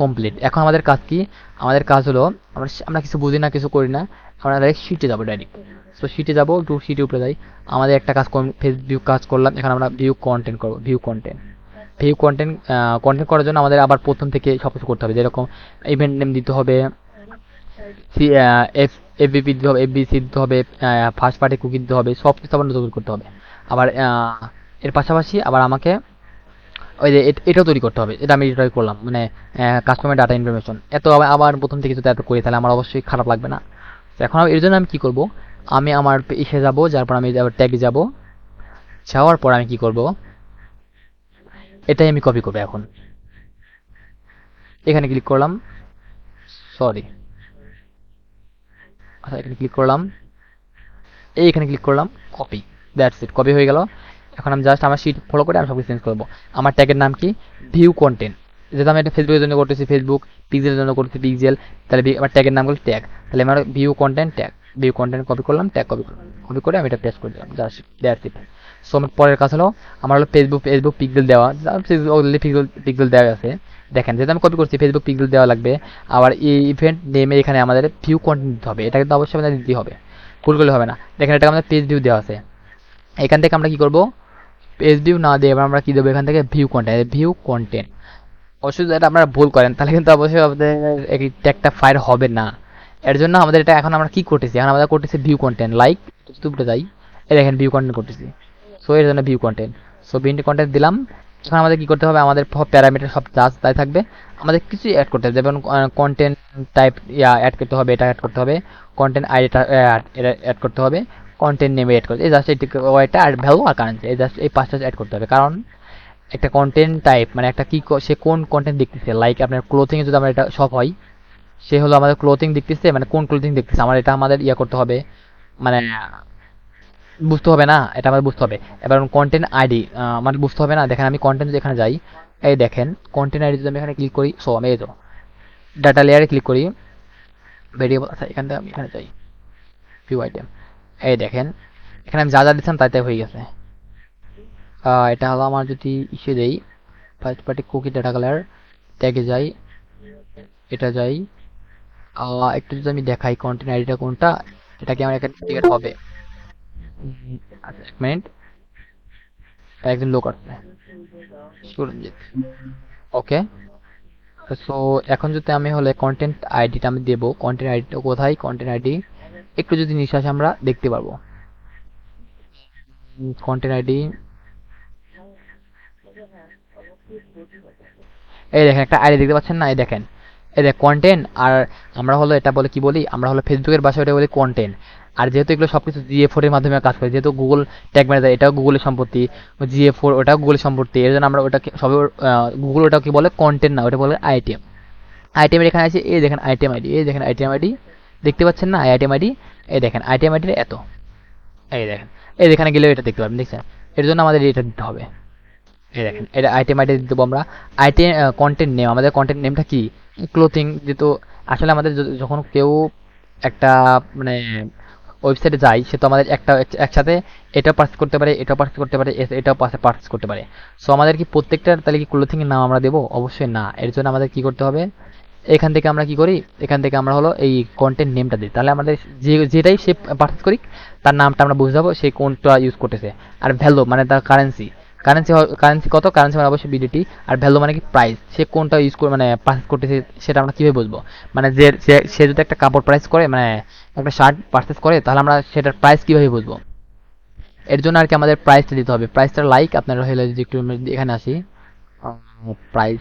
Complete এখন আমাদের কাজ কি? আমাদের কাজ হলো, আমরা আমরা কিছু বুঝি না, কিছু করি না, আমরা ডাইরেক্ট শিটে যাব ডাইরেক্ট সো শিটে যাব, একটু শিটে উপরে যাই। আমাদের একটা কাজ ফেসবুক কাজ করলাম, এখন আমরা ভিউ কন্টেন্ট করব view content view content content করার জন্য আমাদের আবার প্রথম থেকে সব কিছু করতে হবে, যেরকম ইভেন্ট নেম দিতে হবে সি এফ এফবিপি দিতে হবে এফবিসি দিতে হবে ফার্স্ট পার্টি কুকি দিতে হবে সব কিছু আবার নতুন করতে হবে। আবার এর পাশাপাশি আবার আমাকে ওই যে এটাও তৈরি করতে হবে। এটা আমি ট্রাই করলাম মানে কাস্টমার ডাটা ইনফরমেশন এত আবার- প্রথম থেকে যদি এত করি, তাহলে আমার অবশ্যই খারাপ লাগবে না। তো এখন এর জন্য আমি কি করব? আমি আমার ইসে যাব, যার পর আমি ট্যাগে যাব। যাওয়ার পর আমি কি করব? এটাই আমি কপি করব এখন। এখানে ক্লিক করলাম। সরি আচ্ছা এখানে ক্লিক করলাম। এইখানে ক্লিক করলাম কপি দ্যাটস ইট কপি হয়ে গেল। এখন আমি জাস্ট আমার শিট ফলো করে আমি সব কিছু চেঞ্জ করব। আমার ট্যাগের নাম কি? ভিউ কন্টেন্ট যেহেতু আমি এটা ফেসবুকের জন্য করতেছি ফেসবুক পিক্সেলের জন্য করতেছি পিক্সেল তাহলে আমার ট্যাগের নাম হলো ট্যাগ তাহলে আমার view content tag view content copy করলাম ট্যাগ কপি কপি করে আমি এটা পেস্ট করে দিলাম জাস্ট দ্যাটস সো আমার পরের কাজ হলো, আমার হলো ফেসবুক ফেসবুক পিক্সেল দেওয়া। অলরেডি পিক্সেল দেওয়া আছে। দেখেন, যেহেতু আমি কপি করছি ফেসবুক পিক্সেল দেওয়া লাগবে। আবার এই ইভেন্ট নেমে এখানে আমাদের ভিউ কন্টেন্ট দিতে হবে। এটা কিন্তু অবশ্যই আমাদের দিতে হবে। ভুল করলে হবে না। দেখেন এটা আমাদের পেজ ভিউ দেওয়া আছে। এখান থেকে আমরা কি করব? পেজ ভিউ না দিয়ে এবার আমরা কি দেবো? এখান থেকে ভিউ কন্টেন্ট ভিউ কন্টেন্ট অবশ্যই যদি এটা আপনারা ভুল করেন, তাহলে কিন্তু অবশ্যই আমাদের ট্যাগটা ফায়ার হবে না। এর জন্য আমাদের এটা এখন আমরা কি করতেছি? এখন আমরা করতেছি ভিউ কন্টেন্ট লাইক উপরে যাই। এই দেখেন ভিউ কন্টেন্ট করতেছি। সো এর জন্য view content so view content দিলাম। এখন আমাদের কী করতে হবে? আমাদের প্যারামিটার সব চার্জ তাই থাকবে। আমাদের কিছু অ্যাড করতে হবে। যেমন কন্টেন্ট টাইপ ইয়া অ্যাড করতে হবে, এটা অ্যাড করতে হবে। কন্টেন্ট আইডিটা অ্যাড করতে হবে। কন্টেন্ট নেমে অ্যাড করতে এই জাস্ট এই ওয়াইটা আর ভ্যালু আর কারেন্সি এই জাস্ট এই পাঁচটা অ্যাড করতে হবে। কারণ একটা কন্টেন্ট টাইপ মানে একটা কি সে কোন কন্টেন্ট দেখতেছে? লাইক আপনার ক্লোথিং যদি আমার এটা সব হয়, সে হলো আমাদের ক্লোথিং দেখতেছে মানে কোন ক্লোথিং দেখতেছে? আমার এটা আমাদের ইয়া করতে হবে। মানে বুঝতে হবে না? এটা আমাদের বুঝতে হবে। এবার কন্টেন্ট আইডি আমার বুঝতে হবে না? দেখেন আমি কন্টেন্ট যদি এখানে যাই, এই দেখেন কন্টেন্ট আইডি যদি আমি এখানে ক্লিক করি সো আমি এই তো ডাটা লেয়ারে ক্লিক করি ভেরিয়েবল আচ্ছা এখান থেকে আমি এখানে যাই ভিউ আইটেম এই দেখেন, এখানে আমি যা যা দিচ্ছিলাম তাই তাই হয়ে গেছে। এটা হলো আমার যদি ইসে দেই first party cookie data colour ট্যাগে যাই, এটা যাই একটু যদি আমি দেখাই কন্টেন্ট আইডিটা কোনটা, এটা কি আমার এখানে টিকেট হবে? আচ্ছা এক মিনিট একজন লোক সুরঞ্জিত। ওকে। সো এখন যদি আমি হলে কন্টেন্ট আইডিটা আমি দেবো কন্টেন্ট আইডিটা কোথায়? কন্টেন্ট আইডি একটু যদি নিঃশ্বাস আমরা দেখতে পারব। কন্টেন্ট আইডি এই দেখেন, একটা আইডি দেখতে পাচ্ছেন না? এই দেখেন। এই দেখ কন্টেন্ট আর আমরা হলো এটা বলে কি বলি? আমরা হলো ফেসবুকের ভাষায় ওটা বলি কন্টেন্ট আর যেহেতু এগুলো সব কিছু জিএ ফোর এর মাধ্যমে কাজ করে, যেহেতু গুগল ট্যাগ ম্যানেজার এটাও গুগলের সম্পত্তি। জিএ ফোর ওটাও গুগলের সম্পত্তি। এর জন্য আমরা ওটাকে সবে গুগল ওটা কি বলে? কন্টেন্ট না, ওটা বলে আইটেম আইটেম এখানে আছে, এই দেখেন আইটেম আইডি এই দেখেন আইটেম আইডি দেখতে পাচ্ছেন না? আইটেম আইডি এই দেখেন আইটেম আইডি এত। এই দেখেন, এই যেখানে গেলেও এটা দেখতে পাবেন দেখছেন? এর জন্য আমাদের এটা দিতে হবে। এই দেখেন, এটা আইটেম আইডি দেবো আমরা। আইটেম কন্টেন্ট নেম আমাদের কন্টেন্ট নেমটা কি? ক্লোথিং যেহেতু আসলে আমাদের যখন কেউ একটা মানে ওয়েবসাইটে যাই সে তো আমাদের একটা একসাথে এটাও পার্চেস করতে পারে, এটাও পার্চেস করতে পারে এটাও এটাও পার্চেস করতে পারে। সো আমাদের কি প্রত্যেকটার তাহলে কি ক্লোথিং এর নাম আমরা দেবো? অবশ্যই না। এর জন্য আমাদের কি করতে হবে? এখান থেকে আমরা কি করি? এখান থেকে আমরা হলো এই কন্টেন্ট নেমটা দিই। তাহলে আমাদের যে, যেটাই সে পার্চেস করি, তার নামটা আমরা বুঝে যাব সে কোনটা ইউজ করতেছে। আর ভ্যালু মানে তার কারেন্সি কারেন্সি কারেন্সি কত? কারেন্সি মানে অবশ্যই বিডিটি আর ভ্যালু মানে কি? প্রাইস সে কোনটা ইউজ করে মানে পার্চেস করতেছে, সেটা আমরা কীভাবে বুঝব? মানে যে সে- যদি একটা কাপড় প্রাইস করে মানে একটা শার্ট পার্চেস করে, তাহলে আমরা সেটার প্রাইস কীভাবে বুঝব? এর জন্য আর কি আমাদের প্রাইসটা দিতে হবে। প্রাইসটা লাইক আপনারা হলে যদি একটু এখানে আসি। প্রাইস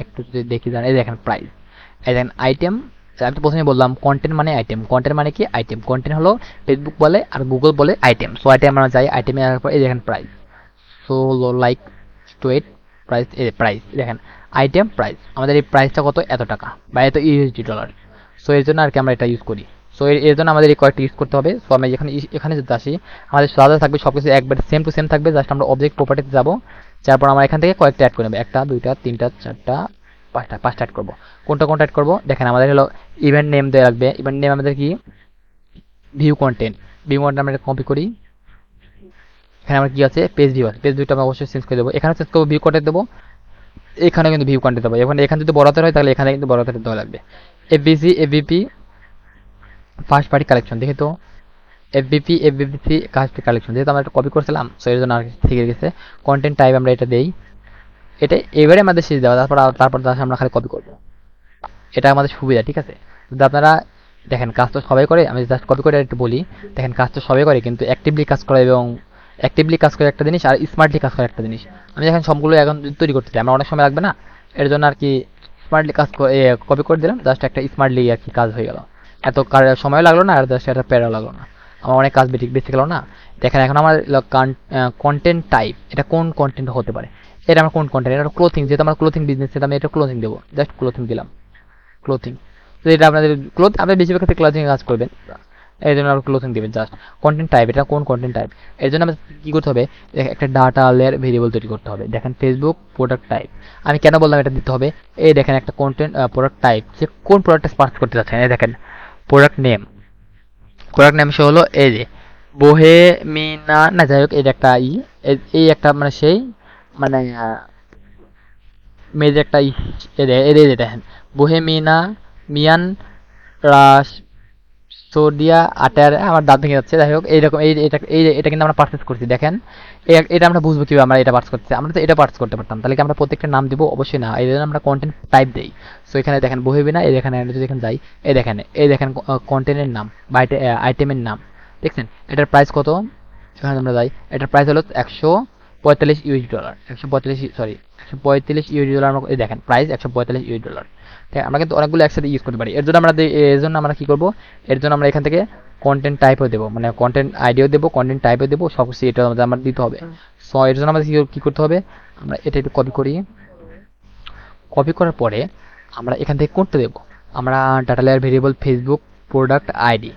একটু যদি দেখি যান এই দেখেন প্রাইস দেখেন আইটেম আমি তো প্রথমে বললাম কন্টেন্ট মানে আইটেম কন্টেন্ট মানে কি আইটেম কন্টেন্ট হলো ফেসবুক বলে আর গুগল বলে আইটেম সো আইটেম আমরা যাই আইটেমে আসার পর এই দেখেন প্রাইস সো হলো লাইক টু প্রাইস এই প্রাইস দেখেন আইটেম প্রাইস আমাদের এই প্রাইসটা কত? এত টাকা, বা এত ইউএসডি ডলার সো এর জন্য আর কি আমরা এটা ইউজ করি সো এর এর জন্য আমাদের এই কয়েকটা ইউজ করতে হবে সো আমি এখানে এখানে যদি আসি, আমাদের সাদা থাকবে সব কিছু একবার সেম টু সেম থাকবে জাস্ট আমরা অবজেক্ট প্রপার্টিতে যাব তারপর আমরা এখান থেকে কয়েকটা অ্যাড করে নেব, একটা, দুইটা, তিনটা, চারটা পাঁচটা পাঁচটা অ্যাড করব। কোনটা কোনটা অ্যাড করব? দেখেন আমাদের হলো ইভেন্ট নেম দেওয়া লাগবে। ইভেন্ট নেম আমাদের কি? ভিউ কন্টেন্ট ভিউ কন্টেন্ট আমরা কপি করি। এখানে আমার কি আছে? পেজ ভিউ আছে। পেজ ভিউটা আমরা অবশ্যই চেঞ্জ করে দেবো। এখানে চেঞ্জ করব ভিউ কন্টেন্ট দেবো। এখানেও কিন্তু ভিউ কন্টেন্ট দেবো। এখন এখানে যদি বড় হাতের হয়, তাহলে এখানে কিন্তু বড় হাতের দেওয়া লাগবে। FBC FBP first party collection দেখে তো। এফবিপি এফবিপি ফার্স্ট কালেকশন যেহেতু আমরা একটা কপি করছিলাম সো এর জন্য আর থেকে গেছে। কন্টেন্ট টাইপ আমরা এটা দেই। এটা এবারে আমাদের শেষ দেওয়া, তারপর তারপর জাস্ট আমরা খালি কপি করব। এটা আমাদের সুবিধা, ঠিক আছে? যদি আপনারা, দেখেন, কাজ তো সবাই করে, আমি জাস্ট কপি করে একটু বলি, দেখেন, কাজ তো সবাই করে, কিন্তু অ্যাক্টিভলি কাজ করে এবং অ্যাক্টিভলি কাজ করে একটা জিনিস আর স্মার্টলি কাজ করে একটা জিনিস। আমি এখন সবগুলো এখন তৈরি করতে চাই, আমার অনেক সময় লাগবে না? এর জন্য আর কি স্মার্টলি কাজ কপি করে দিলাম জাস্ট একটা স্মার্টলি আর কি কাজ হয়ে গেল। এত কার- সময় লাগল না, আর জাস্ট একটা প্যারা লাগল না। আমার অনেক কাজ বেশি বেশি গেল না। দেখেন, এখন আমার কন্টেন্ট টাইপ এটা কোন কন্টেন্ট হতে পারে? এটা আমার কোন কন্টেন্ট এটা ক্লোথিং যেহেতু আমার ক্লোথিং বিজনেস সেটা আমি এটা ক্লোথিং দেবো। জাস্ট ক্লোথিং দিলাম। ক্লোথিং তো এটা আপনাদের ক্লোথ আপনি বেশিরভাগ ক্ষেত্রে ক্লোথিং কাজ করবেন। এই জন্য আপনি ক্লোথিং দেবেন জাস্ট কন্টেন্ট টাইপ এটা কোন কন্টেন্ট টাইপের জন্য আমাদের কী করতে হবে? একটা ডাটা লেয়ার ভেরিয়েবল তৈরি করতে হবে। দেখেন ফেসবুক প্রোডাক্ট টাইপ আমি কেন বললাম এটা দিতে হবে? এই দেখেন একটা কন্টেন্ট প্রোডাক্ট টাইপ যে কোন প্রোডাক্টটা স্পার্স করতে যাচ্ছেন এই দেখেন প্রোডাক্ট নেম প্রোডাক্ট নেম সে হলো এই যে বোহে মিনা না, যাই হোক এটা একটা ই এই একটা মানে সেই মানে মেয়েদের একটা এদের দেখেন। বোহেমিনা মিয়ান সোডিয়া আটার আমার দাঁত ভেঙে যাচ্ছে। যাই হোক, এইরকম, এই, এটা এই, এটা কিন্তু আমরা পারচেস করছি, দেখেন। এটা আমরা বুঝব কীভাবে আমরা এটা পার্স করছি আমরা তো এটা পার্স করতে পারতাম। তাহলে কি আমরা প্রত্যেকটা নাম দিব? অবশ্যই না। এই আমরা কন্টেন্ট টাইপ দেই। সো এখানে দেখেন বহিবিনা এই দেখেন যদি এখানে যাই, এই দেখেন এই দেখেন কন্টেন্টের নাম বা আইটেমের নাম। দেখছেন? এটার প্রাইস কত? এখানে আমরা যাই। এটার প্রাইস হলো একশো পঁয়তাল্লিশ ইউএস ডলার, একশো পঁয়তাল্লিশ সরি একশো পঁয়তাল্লিশ ইউএস ডলার আমরা এই দেখেন প্রাইস একশো পঁয়তাল্লিশ ইউএস ডলার। ঠিক আমরা কিন্তু অনেকগুলো একসাথে ইউজ করতে পারি। এর জন্য আমরা এর জন্য আমরা কি করব? এর জন্য আমরা এখান থেকে কন্টেন্ট টাইপও দেবো। মানে কন্টেন্ট আইডিও দেবো কন্টেন্ট টাইপও দেবো সব কিছু এটা আমাদের আমার দিতে হবে। সো এর জন্য আমাদের কি- কি করতে হবে? আমরা এটা একটু কপি করি। কপি করার পরে আমরা এখান থেকে করতে দেবো? আমরা data layer variable Facebook product ID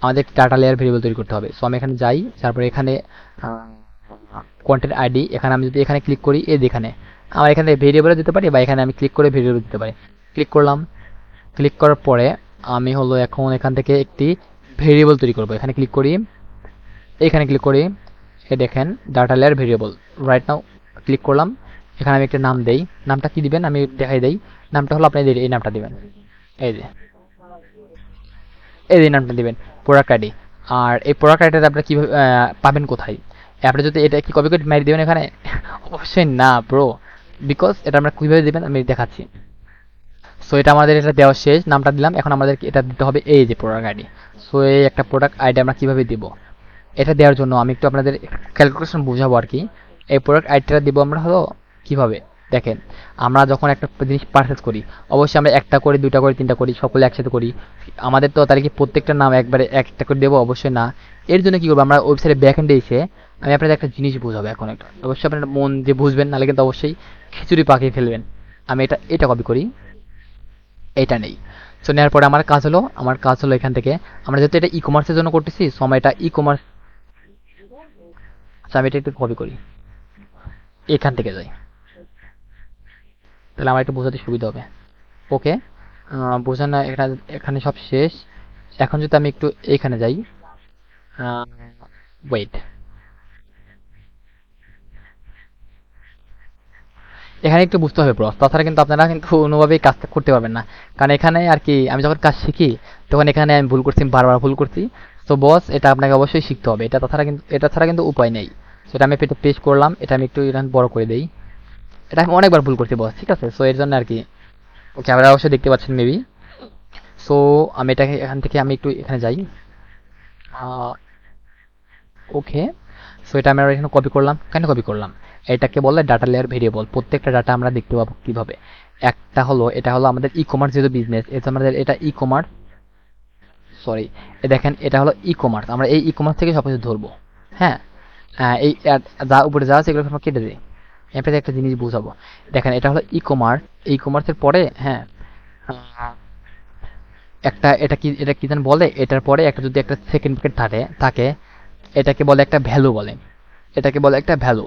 আমাদের ডাটা লেয়ার ভেরিয়েবল তৈরি করতে হবে। সো আমি এখানে যাই, তারপরে এখানে কন্টেন্ট আইডি এখানে আমি যদি এখানে ক্লিক করি, এই যেখানে। আমার এখানে ভেরিয়েবলে দিতে পারি বা এখানে আমি ক্লিক করে ভেরিয়েবল দিতে পারি। ক্লিক করলাম। ক্লিক করার পরে আমি হলো এখন এখান থেকে একটি ভেরিয়েবল তৈরি করব। এখানে ক্লিক করি। এখানে ক্লিক করি। এ দেখেন data layer variable right now click করলাম। এখানে আমি একটা নাম দেই। নামটা কি দিবেন? আমি দেখাই দেই। নামটা হলো আপনি এই নামটা দিবেন। এই যে। এই যে নামটা দিবেন। প্রোডাক্ট আইডি আর এই প্রোডাক্ট আইডিটা আপনি কীভাবে পাবেন কোথায়? আপনি যদি এটা কি কপি করে মারি দেবেন এখানে? অবশ্যই না ব্রো বিকজ এটা আমরা কীভাবে দেবেন আমি দেখাচ্ছি। সো এটা আমাদের এটা দেওয়া শেষ, নামটা দিলাম। এখন আমাদেরকে এটা দিতে হবে এই যে প্রোডাক্ট আইডি সো এই একটা প্রোডাক্ট আইডি আমরা কীভাবে দিব? এটা দেওয়ার জন্য আমি একটু আপনাদের ক্যালকুলেশন বোঝাবো আর কি। এই প্রোডাক্ট আইডিটা দিব আমরা হলো কীভাবে? দেখেন, আমরা যখন একটা জিনিস পারচেস করি, অবশ্যই আমরা একটা করি, দুইটা করি, তিনটা করি, সকলে একসাথে করি। আমাদের তো তাহলে কি প্রত্যেকটা নাম একবারে একটা করে দেবো? অবশ্যই না। এর জন্য কি করব? আমরা ওয়েবসাইটে ব্যাক এন্ডে এসে আমি আপনাদের একটা জিনিস বুঝাবো এখন একটা। অবশ্যই আপনার মন যে বুঝবেন, নাহলে কিন্তু অবশ্যই খিচুড়ি পাকিয়ে ফেলবেন। আমি এটা এটা কপি করি। এটা নেই। সো নেওয়ার পরে আমার কাজ হলো, আমার কাজ হলো এখান থেকে, আমরা যেহেতু এটা ই কমার্সের জন্য করতেছি সো আমরা এটা ই কমার্স আচ্ছা আমি এটা একটু কপি করি। এখান থেকে যাই। তাহলে আমার একটু বোঝাতে সুবিধা হবে। ওকে বোঝানো এখানে এখানে সব শেষ। এখন যদি আমি একটু এখানে যাই ওয়েট এখানে একটু বুঝতে হবে ব্রস তাছাড়া কিন্তু আপনারা কিন্তু কোনোভাবেই কাজটা করতে পারবেন না। কারণ এখানে আর কি, আমি যখন কাজ শিখি, তখন এখানে আমি ভুল করছি বারবার ভুল করছি। তো বস এটা আপনাকে অবশ্যই শিখতে হবে। এটা তাছাড়া কিন্তু, এটা ছাড়া কিন্তু উপায় নেই। সেটা আমি একটু পেস্ট করলাম, এটা আমি একটু বড় করে দেই। এটা আমি অনেকবার ভুল করছি বস ঠিক আছে? সো এর জন্য আর কি। ওকে আপনারা অবশ্যই দেখতে পাচ্ছেন মেবি সো আমি এটাকে, এখান থেকে আমি একটু এখানে যাই। ওকে সো এটা আমরা এখানে কপি করলাম। কেন কপি করলাম? এটাকে বলে ডাটা লেয়ার ভেরিয়েবল প্রত্যেকটা ডাটা আমরা দেখতে পাবো কীভাবে। একটা হলো, এটা হলো আমাদের ই কমার্স যেহেতু বিজনেস এটা আমাদের এটা ই কমার্স সরি দেখেন এটা হলো ই কমার্স আমরা এই ই কমার্স থেকে সব কিছু ধরবো। হ্যাঁ? এই যা উপরে যা আছে এগুলো আমরা কেটে দিই। এরপরে একটা জিনিস বুঝাবো। দেখেন, এটা হলো ই কমার্স ই কমার্সের পরে হ্যাঁ একটা এটা কি এটা কি যেন বলে? এটার পরে একটা যদি একটা সেকেন্ড ব্র্যাকেট থাকে থাকে, এটাকে বলে একটা ভ্যালু বলে। এটাকে বলে একটা ভ্যালু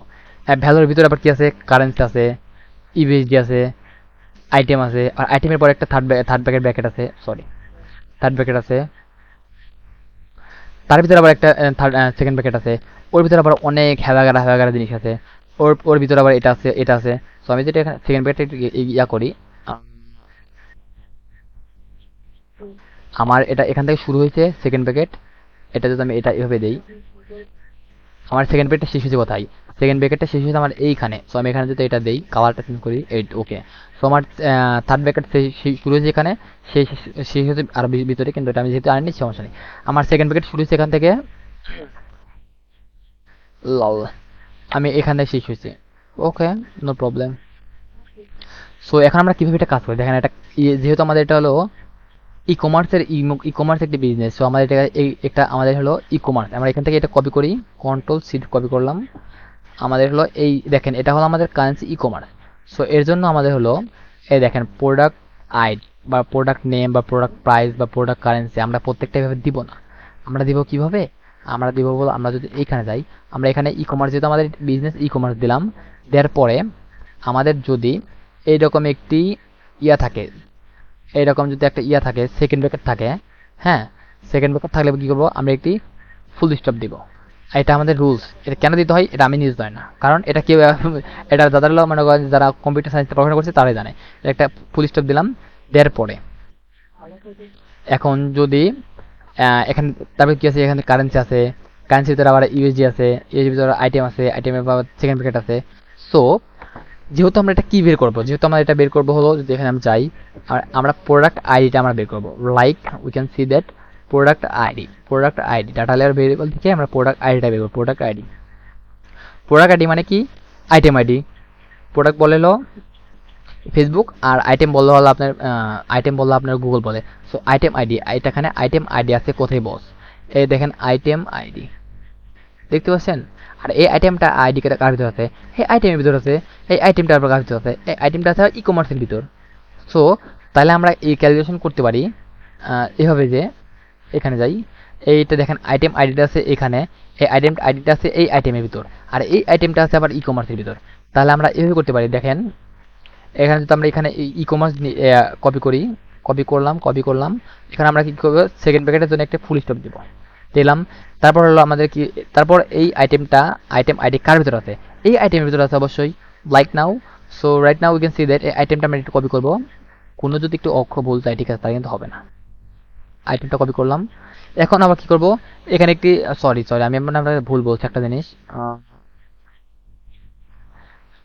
ভ্যালুর ভিতরে আবার কি আছে? কারেন্সি আছে ইউএসডি আছে আইটেম আছে, আর আইটেমের পরে একটা থার্ড থার্ড ব্র্যাকেট ব্র্যাকেট আছে সরি থার্ড ব্র্যাকেট আছে। তার ভিতরে আবার একটা থার্ড সেকেন্ড ব্র্যাকেট আছে। ওর ভিতরে আবার অনেক হ্যাভাগারা হ্যাভাগারা জিনিস আছে। ওর ওর ভিতরে আবার এটা আছে এটা আছে। সো আমি যেটা সেকেন্ড ব্র্যাকেটটা ইয়া করি, আমার এটা এখান থেকে শুরু হয়েছে সেকেন্ড প্যাকেট এটা যদি আমি এটা এভাবে দেই। আমার সেকেন্ড ব্র্যাকেটটা শেষ হয়েছে কোথায়? সেকেন্ড ব্র্যাকেটটা শেষ হয়েছে আমার এইখানে। সো আমি এখানে যদি এটা দেই কালারটা চেঞ্জ করি, এই ওকে সো আমার থার্ড ব্র্যাকেট শুরু হয়েছে এখানে, শেষ শেষ হয়েছে আর ভিতরে, কিন্তু এটা আমি যেহেতু আনিনি সমস্যা নেই। আমার সেকেন্ড ব্র্যাকেট শুরু হয়েছে এখান থেকে লল আমি এখানে শেষ হয়েছে। ওকে নো প্রবলেম সো এখন আমরা কীভাবে এটা কাজ করি? দেখেন, এটা ইয়ে- যেহেতু আমাদের এটা হলো ই কমার্সের ই কমার্স একটি বিজনেস সো আমাদের এটা এই একটা আমাদের হলো ই কমার্স আমরা এখান থেকে এটা কপি করি কন্ট্রোল সিট কপি করলাম। আমাদের হলো এই দেখেন, এটা হলো আমাদের কারেন্সি ই কমার্স সো এর জন্য আমাদের হলো, এই দেখেন প্রোডাক্ট আইড বা প্রোডাক্ট নেম বা প্রোডাক্ট প্রাইস বা প্রোডাক্ট কারেন্সি আমরা প্রত্যেকটা এভাবে দিব না। আমরা দিব কীভাবে? আমরা দিব বলো আমরা যদি এইখানে যাই, আমরা এখানে ই কমার্স যেহেতু আমাদের বিজনেস ই কমার্স দিলাম, দেওয়ার পরে আমাদের যদি এইরকম একটি ইয়া থাকে এইরকম যদি একটা ইয়া থাকে সেকেন্ড ব্র্যাকেট থাকে হ্যাঁ সেকেন্ড ব্র্যাকেট থাকলে কী করব? আমরা একটি ফুল স্টপ দিব। এটা আমাদের রুলস এটা কেন দিতে হয়? এটা আমি নিজ হয় না। কারণ এটা কেউ, এটা হলো মনে করেন যারা কম্পিউটার সায়েন্সে পড়াশোনা করছে, তারাই জানে। একটা ফুল স্টপ দিলাম, দেওয়ার পরে। এখন যদি এখানে, তারপরে কি আছে? এখানে কারেন্সি আছে। কারেন্সির ভিতরে আবার ইউএসডি আছে। ইউএসডি ভিতরে আইটেম আছে। আইটেমের সেকেন্ড প্যাকেট আছে। সো যেহেতু আমরা এটা কি বের করব? যেহেতু আমরা এটা বের করব হলো যদি এখানে আমি যাই, আর আমরা প্রোডাক্ট আইডিটা আমরা বের করব। Like we can see that product ID product ID data layer variable থেকে আমরা প্রোডাক্ট আইডিটা বের করব প্রোডাক্ট আইডি প্রোডাক্ট আইডি মানে কি? আইটেম আইডি প্রোডাক্ট বলে হলো ফেসবুক আর আইটেম বললে হলো আপনার আইটেম বলল আপনার গুগল বলে। সো আইটেম আইডি এখানে আইটেম আইডি আছে কোথায় বস এই দেখেন আইটেম আইডি দেখতে পাচ্ছেন? আর এই আইটেমটা আইডি কার ভিতর আছে? এই আইটেমের ভিতর আছে। এই আইটেমটা আবার কার ভিতর আছে? এই আইটেমটা আছে ই কমার্সের ভিতর। সো তাহলে আমরা এই ক্যালকুলেশন করতে পারি। এভাবে যে এখানে যাই। এইটা দেখেন আইটেম আইডিটা আছে এখানে। এই আইটেম আইডিটা আছে এই আইটেমের ভিতর। আর এই আইটেমটা আছে আবার ই কমার্সের ভিতর। তাহলে আমরা এভাবে করতে পারি। দেখেন, এখানে যদি আমরা এখানে ই কমার্স কপি করি। কপি করলাম কপি করলাম। এখানে আমরা কি করব? সেকেন্ড প্যাকেটের জন্য একটা ফুল স্টপ দিব। দিলাম। তারপর হলো আমাদের কি, তারপর এই আইটেমটা আইটেম আইডি কার ভিতর আছে? এই আইটেমের ভিতরে আছে অবশ্যই like now so right now we can see that এই আইটেমটা আমরা একটু কপি করব। কোনো যদি একটু অক্ষর ভুল যায়, ঠিক আছে, তাহলে কিন্তু হবে না। আইটেমটা কপি করলাম। এখন আবার কি করব? এখানে একটি সরি সরি আমি মানে আপনাকে ভুল বলছি একটা জিনিস।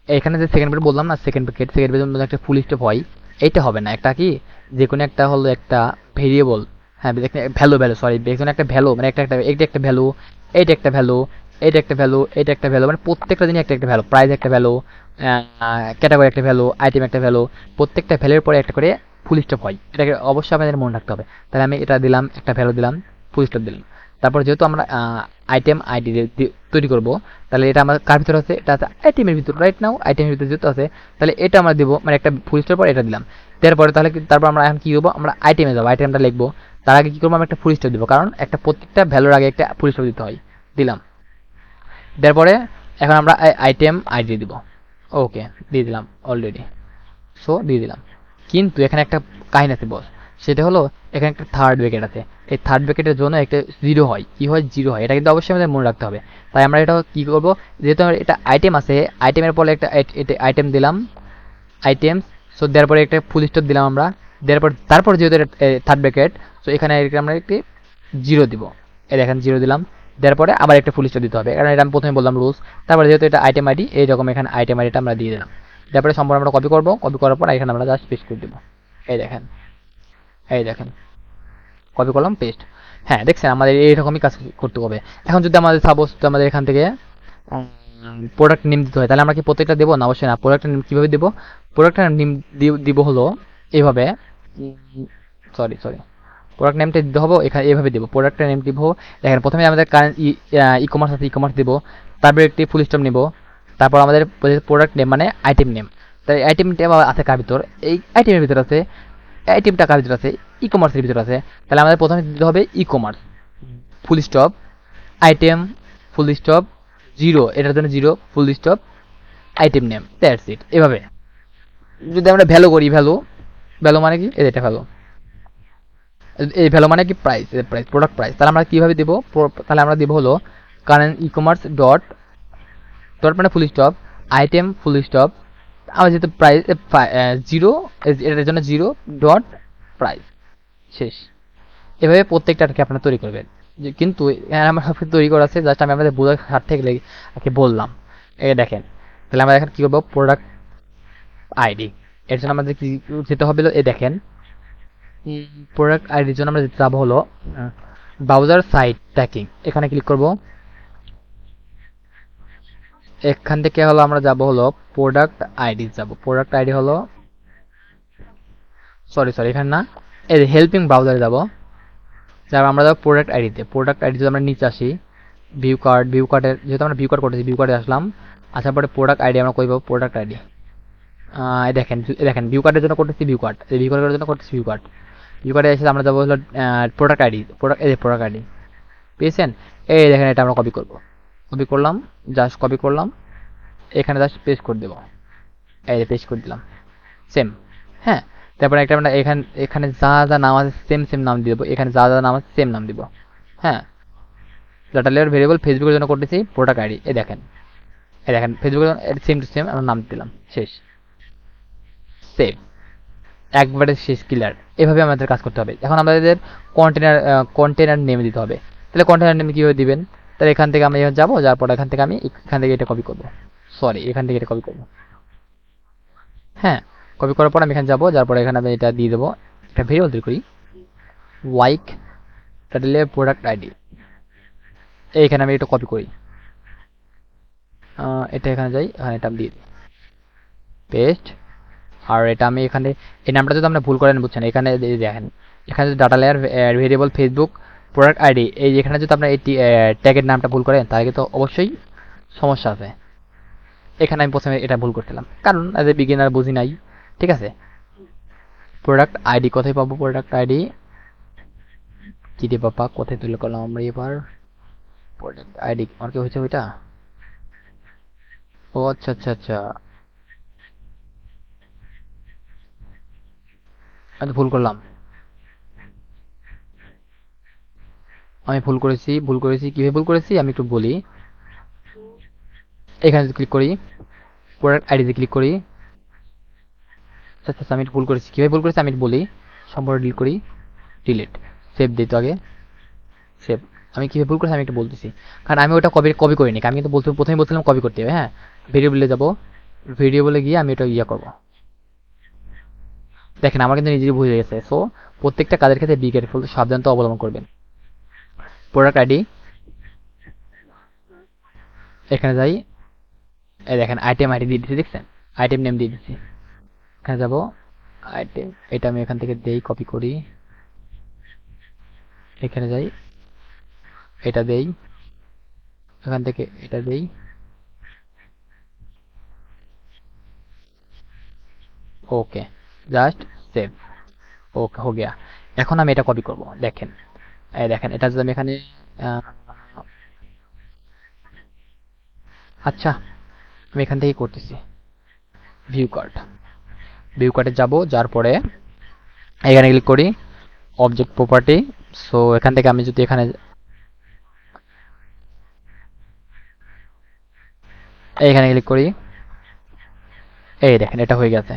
এখানে যে সেকেন্ড ব্রেড বললাম না সেকেন্ড ব্রেকেট সেকেন্ড ব্রেকের মধ্যে একটা ফুল স্টপ হয়। এইটা হবে না, একটা কি? যে কোনো একটা হলো একটা ভেরিয়েবল হ্যাঁ ভ্যালু ভ্যালু সরি যেকোনো একটা ভ্যালু মানে একটা একটা এইটা একটা ভ্যালু এইটা একটা ভ্যালু এইটা একটা ভ্যালু এইটা একটা ভ্যালু মানে প্রত্যেকটা জিনিস একটা একটা ভ্যালু প্রাইস একটা ভ্যালু ক্যাটাগরি একটা ভ্যালু আইটেম একটা ভ্যালু প্রত্যেকটা ভ্যালুর পরে একটা করে ফুল স্টপ হয় এটাকে অবশ্যই আমাদের মনে রাখতে হবে তাহলে আমি এটা দিলাম একটা ভ্যালু দিলাম ফুল স্টপ দিলাম তারপর যেহেতু আমরা আইটেম আইডি তৈরি করব তাহলে এটা আমার কার ভিতরে আছে এটা আছে আইটেমের ভিতর রাইট নাও আইটেমের ভিতরে যেহেতু আছে তাহলে এটা আমরা দেবো মানে একটা ফুল স্টপ পর এটা দিলাম দেওয়ার পরে তাহলে তারপর আমরা এখন কি করব আমরা আইটেমে যাব আইটেমটা লিখব তার আগে কি করব? আমরা একটা ফুল স্টপ দেবো। কারণ একটা প্রত্যেকটা ভ্যালুর আগে একটা ফুল স্টপ দিতে হয়। দিলাম। দেওয়ার পরে এখন আমরা আইটেম আইডি দিব। ওকে দিয়ে দিলাম অলরেডি সো দিয়ে দিলাম। কিন্তু এখানে একটা কাহিনী আছে বস সেটা হলো, এখানে একটা থার্ড উইকেট আছে। এই থার্ড উইকেটের জন্য একটা জিরো হয়। কী হয়? জিরো হয়। এটা কিন্তু অবশ্যই আমাদের মনে রাখতে হবে। তাই আমরা এটা কি করব? যেহেতু আমার এটা আইটেম আছে আইটেমের পরে একটা আইটেম দিলাম। আইটেম সো দেওয়ার পরে একটা ফুল স্টপ দিলাম আমরা। দেওয়ার পর তারপর যেহেতু থার্ড ব্র্যাকেট সো এখানে এর- আমরা একটি জিরো দিব। এই দেখেন জিরো দিলাম। দেওয়ার পরে আবার একটা ফুল দিতে হবে। কারণ এটা আমি প্রথমে বললাম রুলস তারপরে যেহেতু এটা আইটেম আইডি এইরকম এখানে আইটেম আইডিটা আমরা দিয়ে দিলাম। তারপরে সম্পূর্ণ আমরা কপি করব। কপি করার পর এখানে আমরা জাস্ট পেস্ট করে দেবো। এই দেখেন। এই দেখেন। কপি করলাম পেস্ট হ্যাঁ দেখছেন, আমাদের এইরকমই কাজ করতে হবে। এখন যদি আমাদের সাপোজ আমাদের এখান থেকে প্রোডাক্ট নেম দিতে হয়, তাহলে আমরা কি প্রত্যেকটা দেবো না? অবশ্যই না। প্রোডাক্টের নেম কীভাবে দেবো? প্রোডাক্টের নেম দিব হলো এইভাবে সরি সরি প্রোডাক্ট নেমটা দিতে হবে, এখানে এইভাবে দেবো। প্রোডাক্টের নেম দিব। দেখেন, প্রথমে আমাদের কারেন্ট ই কমার্স আছে ই কমার্স দেবো। তারপরে একটি ফুল স্টপ নেব। তারপর আমাদের প্রোডাক্ট নেম মানে আইটেম নেম তাই আইটেমটা আছে কার ভিতর? এই আইটেমের ভিতর আছে আইটেমটা কার ভিতর আছে? ই কমার্সের ভিতর আছে। তাহলে আমাদের প্রথমে দিতে হবে e commerce full stop item full stop zero এটার জন্য zero full stop item name that's it এভাবে। যদি আমরা ভ্যালু করি ভ্যালু ভ্যালু মানে কি? এটা ভ্যালু এই ভ্যালু মানে কি? প্রাইস প্রাইস প্রোডাক্ট প্রাইস তাহলে আমরা কীভাবে দিব? তাহলে আমরা দিব হলো current e commerce dot dot মানে full stop item full stop আমার যেহেতু প্রাইস জিরো এটার জন্য জিরো ডট প্রাইস শেষ। এভাবে প্রত্যেকটা আর কি আপনারা তৈরি করবেন। যে কিন্তু আমার সব তৈরি করা আছে জাস্ট আমি আমাদের বোঝার স্বার্থে কি বললাম। এই দেখেন, তাহলে আমরা এখন কী করব? প্রোডাক্ট আইডি এর জন্য আমাদের কি যেতে হবে এই দেখেন প্রোডাক্ট আইডির জন্য আমরা যেতে যাব হলো ব্রাউজার সাইট ট্র্যাকিং এখানে ক্লিক করব। এখান থেকে হলো আমরা যাব হলো প্রোডাক্ট আইডি যাব। প্রোডাক্ট আইডি হলো সরি সরি এখানে না। এই হেল্পিং ব্রাউজারে যাব। যার আমরা যাব প্রোডাক্ট আইডিতে প্রোডাক্ট আইডি যদি আমরা নিচে আসি ভিউ কার্ড ভিউ কার্ডের যেহেতু আমরা ভিউ কার্ড করতেছি ভিউ কার্ডে আসলাম, আসার পরে প্রোডাক্ট আইডি আমরা কই পাবো? প্রোডাক্ট আইডি দেখেন দেখেন ভিউ কার্ডের জন্য করতেছি ভিউ কার্ড ভিউ কার্ডের জন্য করতেছি ভিউ কার্ড ভিউ কার্ডে এসে আমরা যাব হলো প্রোডাক্ট আইডি প্রোডাক্ট এই প্রোডাক্ট আইডি পেয়েছেন? এই দেখেন, এটা আমরা কপি করব। কপি করলাম জাস্ট কপি করলাম। এখানে জাস্ট পেস্ট করে দেবো। এই পেস্ট করে দিলাম। সেম হ্যাঁ তারপরে একটা আমরা এখানে এখানে যা যা নাম আছে সেম সেম নাম দিয়ে দেবো। এখানে যা যা নাম আছে সেম নাম দিব। হ্যাঁ। ডাটা লেয়ার ভেরিয়েবল ফেসবুকের জন্য করতেছি প্রোডাক্ট আইডি এই দেখেন। এই দেখেন ফেসবুকের জন্য সেম টু সেম আমরা নাম দিলাম। শেষ। সেভ একবারে শেষ ক্লিয়ার এভাবে আমাদের কাজ করতে হবে। এখন আমাদের কন্টেনার কন্টেনার নেমে দিতে হবে। তাহলে কন্টেনার নেমে কীভাবে দিবেন? তাহলে এখান থেকে আমি যাব, যাওয়ার পর এখান থেকে আমি এখান থেকে এটা কপি করব। সরি এখান থেকে এটা কপি করব। হ্যাঁ কপি করার পর আমি এখানে যাব যার পরে এখানে আমি এটা দিয়ে দেবো। একটা ভেরিয়েবল তৈরি করি। ওয়াইক টাইটেলে প্রোডাক্ট আইডি এইখানে আমি এটা কপি করি। এটা এখানে যাই, এখানে এটা দিয়ে দিই। পেস্ট আর এটা আমি এখানে, এই নামটা যদি আমরা ভুল করেন বুঝছেন, এখানে দেখেন, এখানে যদি data layer variable Facebook product ID এই এখানে যদি আপনার এই ট্যাগের নামটা ভুল করেন, তাহলে তো অবশ্যই সমস্যা আছে। এখানে আমি প্রথমে এটা ভুল করছিলাম, কারণ এজ এ বিগিনার বুঝি নাই, ঠিক আছে? প্রোডাক্ট আইডি কোথায় পাবো? প্রোডাক্ট আইডি কি রে বাবা কোথায় তুলে করলাম আমরা এবার? প্রোডাক্ট আইডি আমার কি হয়েছে ওইটা? ও আচ্ছা আচ্ছা আচ্ছা। আমি ভুল করলাম। আমি ভুল করেছি ভুল করেছি, কীভাবে ভুল করেছি আমি একটু বলি। এখানে ক্লিক করি প্রোডাক্ট আইডিতে ক্লিক করি আচ্ছা আচ্ছা আমি ভুল করেছি। কীভাবে ভুল করেছি আমি বলি। সম্পূর্ণ ডিলিট করি ডিলিট সেভ দিই তো আগে সেভ আমি কীভাবে ভুল করেছি আমি একটু বলতেছি। কারণ আমি ওটা কপি কপি করিনি আমি কিন্তু বলতে, প্রথমে বলছিলাম কপি করতে হবে হ্যাঁ? ভেরিয়েবলে যাব ভেরিয়েবলে গিয়ে আমি এটা ইয়ে করব। দেখেন, আমার কিন্তু নিজেই ভুল হয়ে গেছে। সো প্রত্যেকটা কাজের ক্ষেত্রে বি কেয়ারফুল সাবধানতা অবলম্বন করবেন। প্রোডাক্ট আইডি এখানে যাই। এই দেখেন আইটেম আইডি দিয়ে দিচ্ছি দেখছেন? আইটেম নেম দিয়ে দিচ্ছি এখানে যাব। আইটেম এটা আমি এখান থেকে দেই কপি করি। এখানে যাই। এটা দেই। এখান থেকে এটা দেই। ওকে জাস্ট সেভ ওকে হো গিয়া এখন আমি এটা কপি করব দেখেন। এই দেখেন, এটা যদি আমি এখানে আচ্ছা আমি এখান থেকে করতেছি। ভিউ কার্ড ভিউ কার্ডে যাব যার পরে এখানে ক্লিক করি অবজেক্ট প্রপার্টি সো এখান থেকে আমি যদি এখানে এখানে ক্লিক করি, এই দেখেন, এটা হয়ে গেছে।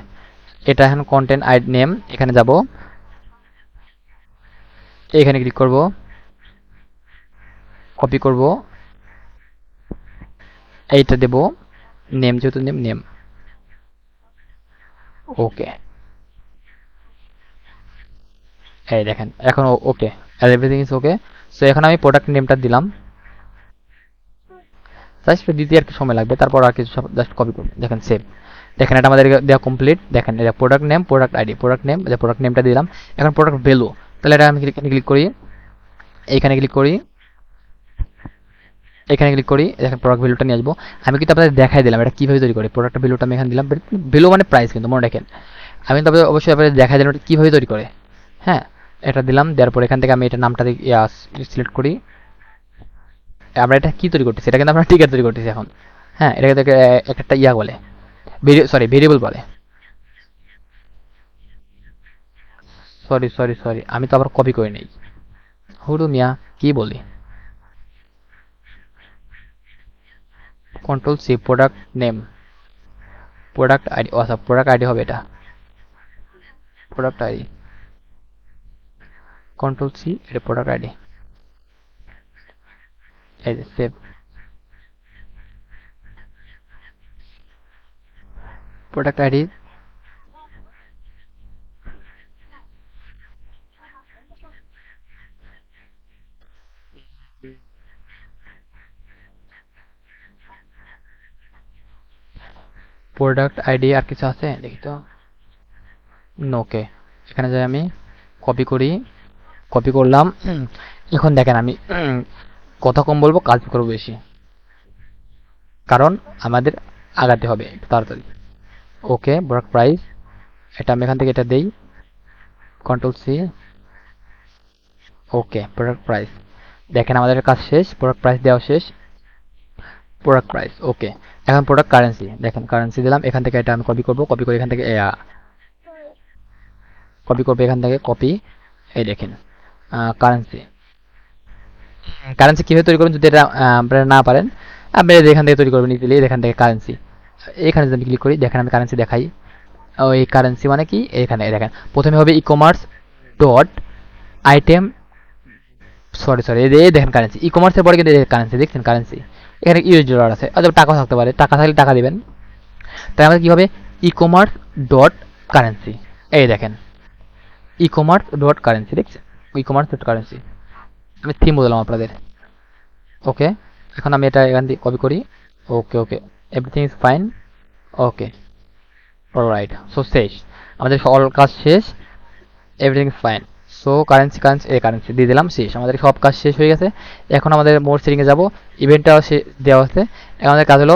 এটা এখন কন্টেন্ট আইড নেম এখানে যাব। এখানে ক্লিক করব। কপি করব। এইটা দেব। নেম যেহেতু নেম নেম ওকে এই দেখেন, এখন okay everything is okay so এখন আমি প্রোডাক্ট নেমটা দিলাম। জাস্ট দিতে আর কি সময় লাগবে, তারপর আর কিছু জাস্ট কপি করব। দেখেন সেভ দেখেন এটা আমাদের দেওয়া কমপ্লিট দেখেন, এটা product name product ID product name product নেমটা দিলাম। এখন প্রোডাক্ট ভ্যালু তাহলে এটা আমি এখানে ক্লিক করি। এইখানে ক্লিক করি। এখানে ক্লিক করি। দেখেন প্রোডাক্ট ভ্যালুটা নিয়ে আসব। আমি কিন্তু আপনাদের দেখাই দিলাম এটা কীভাবে তৈরি করে। প্রোডাক্ট ভ্যালুটা আমি এখানে দিলাম। ভ্যালু মানে প্রাইস কিন্তু, মনে রাখেন। আমি তবে অবশ্যই আপনাদের দেখাই দিলাম এটা কীভাবে তৈরি করে। হ্যাঁ এটা দিলাম, দেওয়ার পর এখান থেকে আমি এটা নামটা সিলেক্ট করি। আমরা এটা কি তৈরি করতেছি? এটা কিন্তু আমরা টিকার তৈরি করতেছি এখন। হ্যাঁ এটা কিন্তু একটা ইয়া বলে। সরি ভেরিয়েবল বলে। সরি সরি সরি আমি তো আবার কপি করে নেই। হুরু মিয়া, কি বলি? Control C product name product ID ও আচ্ছা প্রোডাক্ট আইডি হবে এটা। প্রোডাক্ট আইডি কন্ট্রোল সি এটা product ID save product ID product ID আর কিছু আছে? দেখি তো। নোকে এখানে যাই আমি। কপি করি। কপি করলাম। এখন দেখেন আমি কথা কম বলব, কাজ করব বেশি। কারণ আমাদের আগাতে হবে তাড়াতাড়ি। ওকে প্রোডাক্ট প্রাইস এটা আমি এখান থেকে এটা দেই। Control C okay product price দেখেন আমাদের কাজ শেষ প্রোডাক্ট প্রাইস দেওয়া শেষ। প্রোডাক্ট প্রাইস ওকে এখন প্রোডাক্ট কারেন্সি দেখেন কারেন্সি দিলাম, এখান থেকে এটা আমি কপি করব কপি করে এখান থেকে কপি করব এখান থেকে কপি এই দেখেন কারেন্সি কারেন্সি কীভাবে তৈরি করবেন যদি এটা আপনারা না পারেন, আপনি এখান থেকে তৈরি করবেন ইজিলি এখান থেকে কারেন্সি এখানে যদি আমি ক্লিক করি, দেখেন আমি কারেন্সি দেখাই। ওই কারেন্সি মানে কি? এখানে দেখেন। প্রথমে হবে e commerce dot item sorry sorry এই দেখেন কারেন্সি ই কমার্সের পরে কিন্তু কারেন্সি দেখছেন কারেন্সি এখানে ইউএস ডলার আছে। অথবা টাকা থাকতে পারে। টাকা থাকলে টাকা দিবেন। তাই আমাদের কী হবে? ই কমার্স ডট কারেন্সি এই দেখেন। ই কমার্স ডট কারেন্সি দেখছেন? ই কমার্স ডট কারেন্সি আমি থিম বললাম আপনাদের। ওকে এখন আমি এটা এখান দিয়ে কপি করি। Okay okay everything is fine okay right so শেষ. আমাদের অল কাজ শেষ. Everything is fine so currency currency A currency দিয়ে দিলাম, শেষ. আমাদের সব কাজ শেষ হয়ে গেছে। এখন আমাদের মোর সেটিংয়ে যাব। ইভেন্টটাও দেওয়া আছে এখন আমাদের কাজ হলো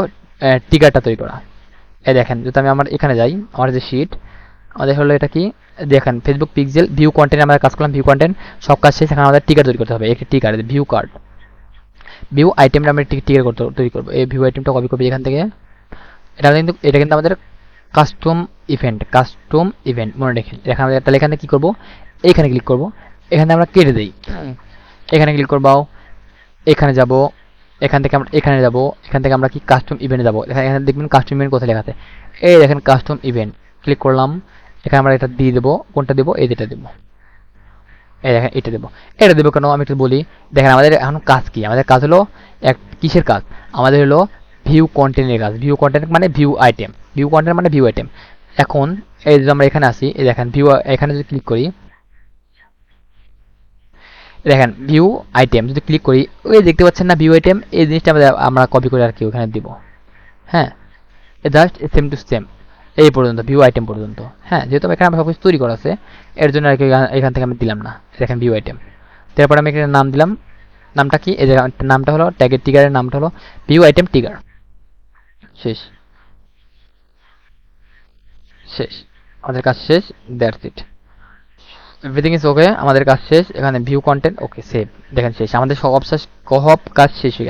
টিকারটা তৈরি করা। এই দেখেন, যদি আমি আমার এখানে যাই, আমার যে শিট আমাদের হলো এটা কি? দেখেন ফেসবুক পিক্সেল ভিউ কন্টেন্ট আমরা কাজ করলাম ভিউ কন্টেন্ট সব কাজ শেষ। এখন আমাদের টিকার তৈরি করতে হবে। একটি টিকার ভিউ কার্ড ভিউ আইটেমটা আমরা টিকার করতে তৈরি করব। এই ভিউ আইটেমটা কপি করব এখান থেকে। এটা কিন্তু এটা কিন্তু আমাদের কাস্টম ইভেন্ট কাস্টম ইভেন্ট মনে রেখে এখানে আমাদের তাহলে এখানে কী করব? এখানে ক্লিক করব। এখানে আমরা কেটে দিই। এখানে ক্লিক করব এখানে যাব। এখান থেকে আমরা এখানে যাব। এখান থেকে আমরা কি কাস্টম ইভেন্টে যাব? এখানে এখানে দেখবেন কাস্টম ইভেন্ট কোথায় লেখাতে এই দেখেন কাস্টম ইভেন্ট ক্লিক করলাম। এখানে আমরা এটা দিয়ে দেবো। কোনটা দেবো? এই যেটা দেবো। এই দেখেন, এটা দেবো। এটা দেবো কেন? আমি একটু বলি, দেখেন, আমাদের এখন কাজ কি? আমাদের কাজ হলো এক কিসের কাজ? আমাদের হলো ভিউ কন্টেন্টের কাজ। ভিউ কন্টেন্ট মানে ভিউ আইটেম ভিউ কন্টেন্ট মানে ভিউ আইটেম এখন, এই যে আমরা এখানে আসি এই দেখেন ভিউ এখানে যদি ক্লিক করি, দেখেন ভিউ আইটেম যদি ক্লিক করি, ওই দেখতে পাচ্ছেন না ভিউ আইটেম এই জিনিসটা আমরা কপি করে আর কি ওখানে দিব। হ্যাঁ? জাস্ট সেম টু সেম এই পর্যন্ত ভিউ আইটেম পর্যন্ত। হ্যাঁ যেহেতু এখানে আমার সব তৈরি করা আছে, এর জন্য আর কি এখান- থেকে আমি দিলাম না দেখেন ভিউ আইটেম তারপর আমি এখানে নাম দিলাম, নামটা কি? এই যে নামটা হলো ট্যাগের টিগারের নামটা হলো ভিউ আইটেম টিগার শেষ। শেষ। আমাদের কাজ শেষ that's it everything is okay আমাদের কাজ শেষ, এখানে ভিউ কন্টেন্ট ওকে সেভ দেখেন শেষ। আমাদের সব সব কাজ শেষ হয়ে গেছে।